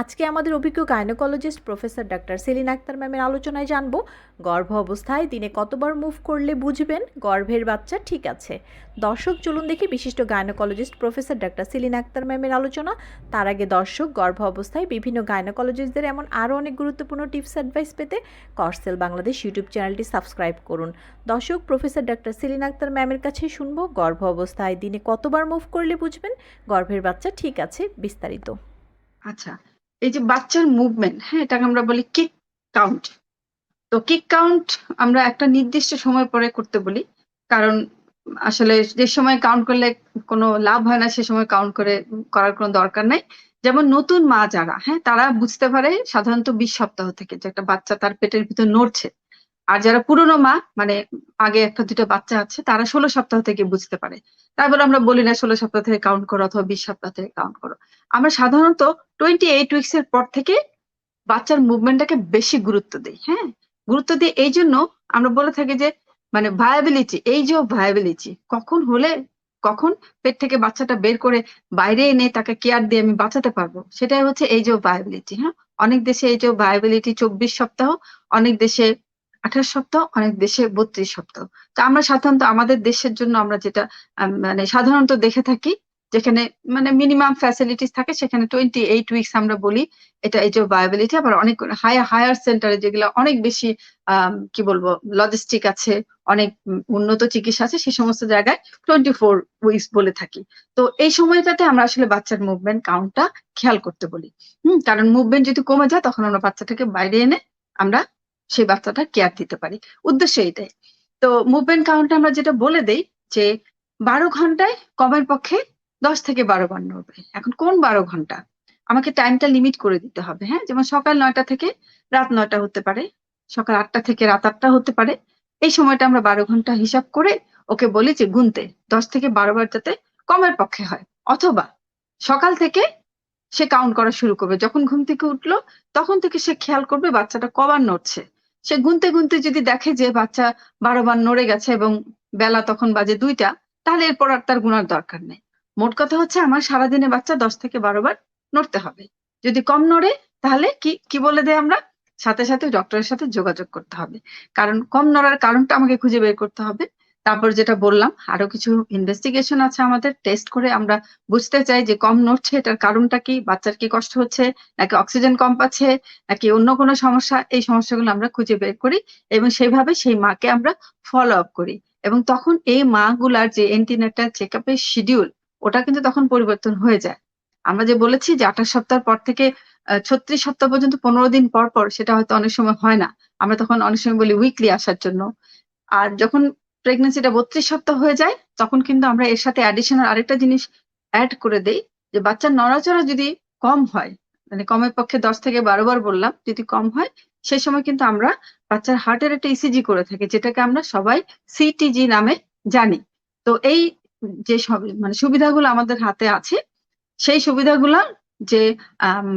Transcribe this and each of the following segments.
আজকে আমাদের অভিজ্ঞ gynaecologist professor doctor Selin Akter ম্যামের আলোচনায় জানব, গর্ভ অবস্থায় দিনে কতবার মুভ করলে বুঝবেন, গর্ভের বাচ্চা ঠিক আছে। দর্শক, চলুন দেখি বিশিষ্ট gynaecologist professor doctor Selin Akter ম্যামের আলোচনা। তার আগে দর্শক, গর্ভ অবস্থায় বিভিন্ন গাইনোকোলজিস্টদের এমন আরও অনেক গুরুত্বপূর্ণ টিপস অ্যাডভাইস পেতে করসেল বাংলাদেশ ইউটিউব চ্যানেলটি সাবস্ক্রাইব করুন। দর্শক প্রফেসর ডাক্তার সেলিন আক্তার ম্যামের কাছে শুনব, গর্ভ অবস্থায় দিনে কতবার মুভ করলে বুঝবেন, গর্ভের বাচ্চা ঠিক আছে, বিস্তারিত। আচ্ছা এই যে বাচ্চার মুভমেন্ট হ্যাঁ এটাকে আমরা বলি কিক কাউন্ট তো কিক কাউন্ট আমরা একটা নির্দিষ্ট সময় পরে করতে বলি, কারণ আসলে যে সময় কাউন্ট করলে কোনো লাভ হয় না, সে সময় কাউন্ট করে করার কোনো দরকার নাই। যেমন নতুন মা যারা হ্যাঁ তারা বুঝতে পারে সাধারণত বিশ সপ্তাহ থেকে যে একটা বাচ্চা তার পেটের ভিতর নড়ছে। আর যারা পুরনো মা মানে আগে একটা দুটো বাচ্চা আছে, তারা ষোলো সপ্তাহ থেকে বুঝতে পারে। তারপর আমরা বলি না ষোলো সপ্তাহ থেকে কাউন্ট করো অথবা বিশ সপ্তাহ থেকে কাউন্ট করো। আমরা সাধারণত টোয়েন্টি এইট উইকস এর পর থেকে বাচ্চার মুভমেন্টটাকে বেশি গুরুত্ব দিই হ্যাঁ? গুরুত্ব দিই এই জন্য আমরা বলে থাকি যে মানে ভায়াবিলিটি এই যে ভায়াবিলিটি কখন হলে, কখন পেট থেকে বাচ্চাটা বের করে বাইরে এনে তাকে কেয়ার দিয়ে আমি বাঁচাতে পারব? সেটাই হচ্ছে এই যে ভায়াবিলিটি হ্যাঁ? অনেক দেশে এই যে ভায়াবিলিটি চব্বিশ সপ্তাহ, অনেক দেশে আঠাশ সপ্তাহ, অনেক দেশে বত্রিশ সপ্তাহ। তো আমরা সাধারণত আমাদের দেশের জন্য আমরা যেটা মানে সাধারণত দেখে থাকি, যেখানে মানে মিনিমাম ফ্যাসিলিটিস থাকে, সেখানে টোয়েন্টি এইট উইকস আমরা বলি। এটা, এই যে ভায়াবিলিটি আবার অনেক হায়ার হায়ার সেন্টারে যেগুলো অনেক বেশি কি বলব লজিস্টিক আছে, অনেক উন্নত চিকিৎসা আছে সেই সমস্ত জায়গায় টোয়েন্টি ফোর উইকস বলে থাকি। তো এই সময়টাতে আমরা আসলে বাচ্চার মুভমেন্ট কাউন্টটা খেয়াল করতে বলি। হুম, কারণ মুভমেন্ট যদি কমে যায়, তখন আমরা বাচ্চাটাকে বাইরে এনে আমরা সেই বাচ্চাটা কেয়ার দিতে পারি। উদ্দেশ্য এইটাই তো মুভমেন্ট কাউন্ট আমরা যেটা বলে দেই যে বারো ঘন্টায় কমের পক্ষে দশ থেকে বারো বার নড়বে এখন কোন বারো ঘণ্টা? আমাকে টাইমটা লিমিট করে দিতে হবে হ্যাঁ? যেমন সকাল নয়টা থেকে রাত নয়টা হতে পারে, সকাল আটটা থেকে রাত আটটা হতে পারে। এই সময়টা আমরা বারো ঘণ্টা হিসাব করে ওকে বলি যে গুনতে, দশ থেকে বারো বার যাতে কমের পক্ষে হয়। অথবা সকাল থেকে সে কাউন্ট করা শুরু করবে। যখন ঘুম থেকে উঠল, তখন থেকে সে খেয়াল করবে বাচ্চাটা কবার নড়ছে। সে গুনতে গুনতে যদি দেখে যে বাচ্চা বারো বার নড়ে গেছে এবং বেলা তখন বাজে দুইটা, তাহলে এরপর আর তার গুনার দরকার নেই। মোট কথা হচ্ছে আমার সারাদিনে বাচ্চা দশ থেকে বারো বার নড়তে হবে। যদি কম নড়ে, তাহলে কি কি বলে দেয় আমরা? সাথে সাথে ডক্টরের সাথে যোগাযোগ করতে হবে। কারণ কম নড়ার কারণটা আমাকে খুঁজে বের করতে হবে। তারপর যেটা বললাম, আরও কিছু ইনভেস্টিগেশন আছে আমাদের টেস্ট করে আমরা বুঝতে চাই যে কম নড়ছে, এটার কারণটা কি, বাচ্চার কি কষ্ট হচ্ছে, নাকি অক্সিজেন কম পাচ্ছে, নাকি অন্য কোনো সমস্যা, এই সমস্যাগুলো আমরা খুঁজে বের করি এবং সেইভাবে সেই মাকে আমরা ফলো আপ করি। এবং তখন এই মা গুলার যে এন্টিনেটাল চেক আপের শিডিউল ওটা কিন্তু তখন পরিবর্তন হয়ে যায়। আমরা যে বলেছি যে আঠাশ সপ্তাহ পর থেকে ছত্রিশ সপ্তাহ পর্যন্ত পনেরো দিন পর পর, সেটা হয়তো অনেক সময় হয় না। আমরা তখন অনেক সময় বলি উইকলি আসার জন্য। আর যখন প্রেগনেন্সিটা বত্রিশ সপ্তাহ হয়ে যায়, তখন কিন্তু আমরা এর সাথে অ্যাডিশনাল আরেকটা জিনিস অ্যাড করে দেই, যে বাচ্চার নড়াচড়া যদি কম হয় মানে কমের পক্ষে দশ থেকে বারো বার বললাম, যদি কম হয় সেই সময় কিন্তু আমরা বাচ্চার হার্টের একটা ইসিজি করে থাকি, যেটাকে আমরা সবাই সিটিজি নামে জানি। তো এই যে সব মানে সুবিধাগুলো আমাদের হাতে আছে, সেই সুবিধাগুলো যে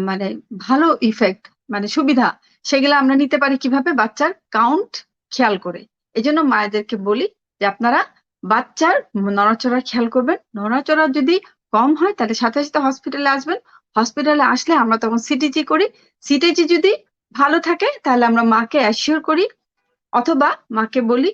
মানে ভালো ইফেক্ট মানে সুবিধা, সেগুলো আমরা নিতে পারি কীভাবে? বাচ্চার কাউন্ট খেয়াল করে। এই জন্য মায়েদেরকে বলি যে আপনারা বাচ্চার নড়াচড়া খেয়াল করবেন। নড়াচড়া যদি কম হয়, তাহলে সাথে সাথে হসপিটালে আসবেন। হসপিটালে আসলে আমরা তখন সিটিজি করি। সিটিজি যদি ভালো থাকে, তাহলে আমরা মাকে অ্যাসিওর করি। অথবা মাকে বলি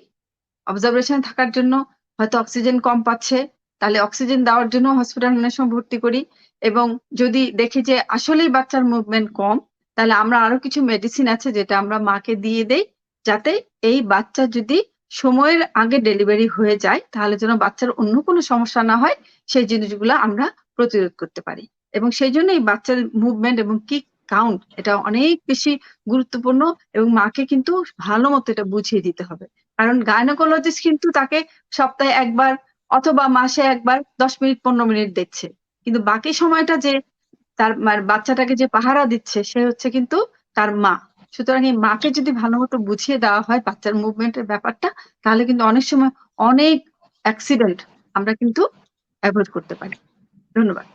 অবজারভেশনে থাকার জন্য হয়তো অক্সিজেন কম পাচ্ছে, তাহলে অক্সিজেন দেওয়ার জন্য হসপিটাল অনেক সময় ভর্তি করি। এবং যদি দেখি যে আসলেই বাচ্চার মুভমেন্ট কম, তাহলে আমরা আরও কিছু মেডিসিন আছে যেটা আমরা মাকে দিয়ে দেই, যাতে এই বাচ্চা যদি সময়ের আগে ডেলিভারি হয়ে যায়, তাহলে যেন বাচ্চার অন্য কোনো সমস্যা না হয়, সেই জিনিসগুলো আমরা প্রতিরোধ করতে পারি। এবং সেই জন্য এই বাচ্চার মুভমেন্ট এবং কি কাউন্ট এটা অনেক বেশি গুরুত্বপূর্ণ এবং মাকে কিন্তু ভালো মতো এটা বুঝিয়ে দিতে হবে। কারণ গাইনোকোলজিস্ট কিন্তু তাকে সপ্তাহে একবার অথবা মাসে একবার দশ মিনিট, পনেরো মিনিট দেখছে কিন্তু বাকি সময়টা যে তার মানে বাচ্চাটাকে যে পাহারা দিচ্ছে, সে হচ্ছে কিন্তু তার মা। সুতরাং এই মাকে যদি ভালো মতো বুঝিয়ে দেওয়া হয় বাচ্চার মুভমেন্টের ব্যাপারটা, তাহলে কিন্তু অনেক সময় অনেক অ্যাক্সিডেন্ট আমরা কিন্তু অ্যাভয়েড করতে পারি। ধন্যবাদ।